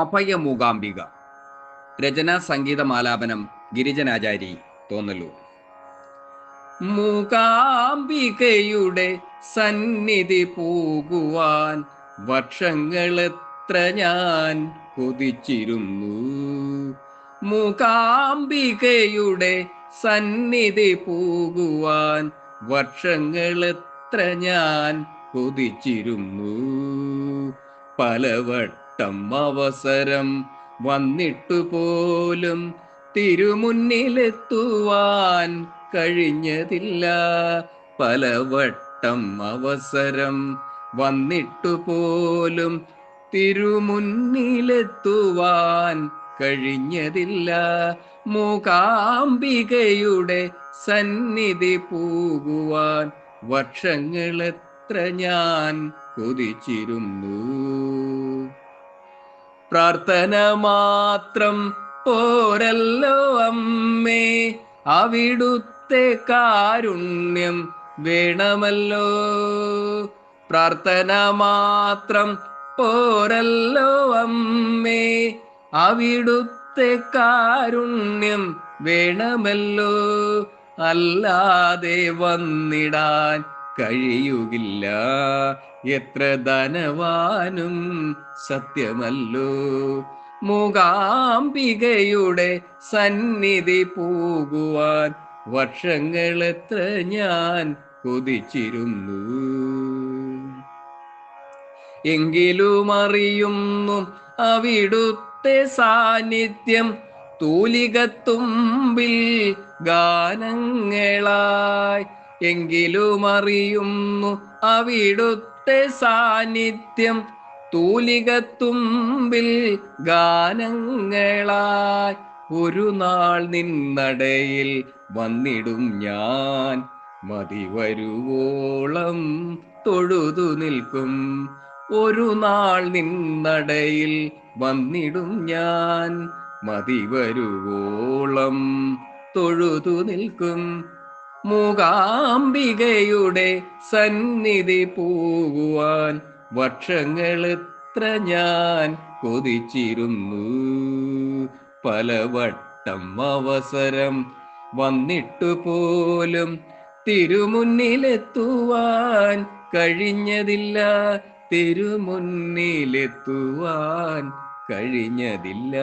അഭയമൂകാംബിക. രചന സംഗീതമാലാപനം ഗിരിജനാചാരി തോന്നലൂർ മൂകാംബികയുടെ സന്നിധി പോകുവാൻ വർഷങ്ങളെത്ര ഞാൻ കൊതിച്ചിരുന്നു. മൂകാംബികയുടെ സന്നിധി പോകുവാൻ വർഷങ്ങളെത്ര ഞാൻ കൊതിച്ചിരുന്നു. പലവട്ടം അവസരം വന്നിട്ടു പോലും തിരുമുന്നിലെത്തുവാൻ കഴിഞ്ഞതില്ല. പലവട്ടം അവസരം വന്നിട്ടു പോലും തിരുമുന്നിലെത്തുവാൻ കഴിഞ്ഞതില്ല. മൂകാംബികയുടെ സന്നിധി പോകുവാൻ വർഷങ്ങളെത്ര ഞാൻ കൊതിച്ചിരുന്നു. പ്രാർത്ഥന മാത്രം പോരല്ലോ അമ്മേ. അവിടുത്തെ കാരുണ്യം വേണമല്ലോ. പ്രാർത്ഥന മാത്രം പോരല്ലോ അമ്മേ. അവിടുത്തെ കാരുണ്യം വേണമല്ലോ. അല്ലാതെ വന്നിടാൻ കഴിയുകില്ല. എത്ര ധനവാനും സത്യമല്ലോ. മൂകാംബികയുടെ സന്നിധി പോകുവാൻ വർഷങ്ങളെത്ര ഞാൻ കൊതിച്ചിരുന്നു. എങ്കിലും അറിയുന്നു അവിടുത്തെ സാന്നിധ്യം തൂലികത്തുമ്പിൽ ഗാനങ്ങളായി എങ്കിലും അറിയുന്നു അവിടുത്തെ സാന്നിധ്യം. തൂലികത്തുമ്പിൽ ഗാനങ്ങളായി ഒരു നാൾ നിന്നടയിൽ വന്നിടും ഞാൻ. മതി വരുവോളം തൊഴുതു നിൽക്കും. ഒരു നാൾ നിന്നടയിൽ വന്നിടും ഞാൻ. മതി വരുവോളം തൊഴുതു നിൽക്കും. മൂകാംബികയുടെ സന്നിധി പോകുവാൻ വർഷങ്ങളെത്ര ഞാൻ കൊതിച്ചിരുന്നു. പലവട്ടം അവസരം വന്നിട്ടു പോലും തിരുമുന്നിലെത്തുവാൻ കഴിഞ്ഞതില്ല. തിരുമുന്നിലെത്തുവാൻ കഴിഞ്ഞതില്ല.